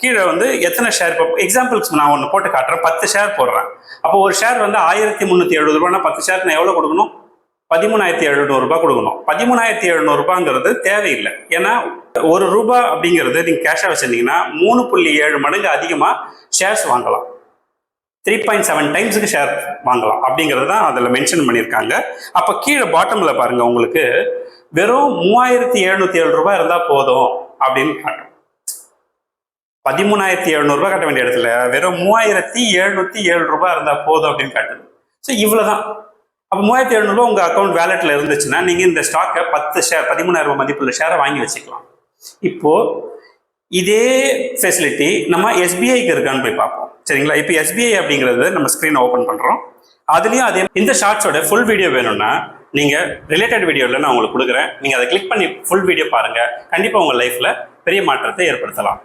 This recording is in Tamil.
கீழே வந்து எத்தனை ஷேர் இப்போ எக்ஸாம்பிள்ஸ் நான் ஒன்று போட்டு காட்டுறேன். பத்து ஷேர் போடுறேன். அப்போ ஒரு ஷேர் வந்து ஆயிரத்தி முந்நூற்றி எழுபது ரூபானா பத்து ஷேர் நான் எவ்வளோ கொடுக்கணும்? பதிமூணாயிரத்தி எழுநூறுபா கொடுக்கணும். பதிமூணாயிரத்தி எழுநூறுபாங்கிறது தேவையில்லை. ஏன்னா ஒரு ரூபா அப்படிங்கிறது நீங்கள் கேஷாக வச்சுருந்தீங்கன்னா மூணு புள்ளி ஏழு மடங்கு அதிகமாக ஷேர்ஸ் வாங்கலாம். த்ரீ பாயிண்ட் செவன் டைம்ஸுக்கு ஷேர் வாங்கலாம். அப்படிங்கிறது தான் அதில் மென்ஷன் பண்ணியிருக்காங்க. அப்போ கீழே பாட்டமில் பாருங்கள் உங்களுக்கு வெறும் மூவாயிரத்தி எழுநூத்தி ஏழு ரூபாய் இருந்தால் போதும் அப்படின்னு காட்டும். பதிமூணாயிரத்தி எழுநூறுபா கட்ட வேண்டிய இடத்துல வெறும் மூவாயிரத்தி எழுநூத்தி ஏழு ரூபாய் இருந்தால் போதும் அப்படின்னு காட்டுது. ஸோ இவ்வளோதான் அப்போ மூவாயிரத்தி எழுநூறுபா உங்கள் அக்கௌண்ட் வேலெட்டில் இருந்துச்சுன்னா நீங்கள் இந்த ஸ்டாக்கை பத்து ஷேர் பதிமூணாயிரம் ரூபாய் மதிப்புள்ள ஷேரை வாங்கி வச்சுக்கலாம். இப்போது இதே ஃபெசிலிட்டி நம்ம எஸ்பிஐக்கு இருக்கான்னு போய் பார்ப்போம். சரிங்களா? இப்போ எஸ்பிஐ அப்படிங்கிறது நம்ம ஸ்க்ரீனை ஓப்பன் பண்ணுறோம் அதுலேயும் அதே இந்த ஷார்ட்ஸோட ஃபுல் வீடியோ வேணும்னா நீங்கள் ரிலேட்டட் வீடியோவில் நான் உங்களுக்கு கொடுக்குறேன். நீங்கள் அதை கிளிக் பண்ணி ஃபுல் வீடியோ பாருங்கள் கண்டிப்பாக உங்கள் லைஃப்பில் பெரிய மாற்றத்தை ஏற்படுத்தலாம்.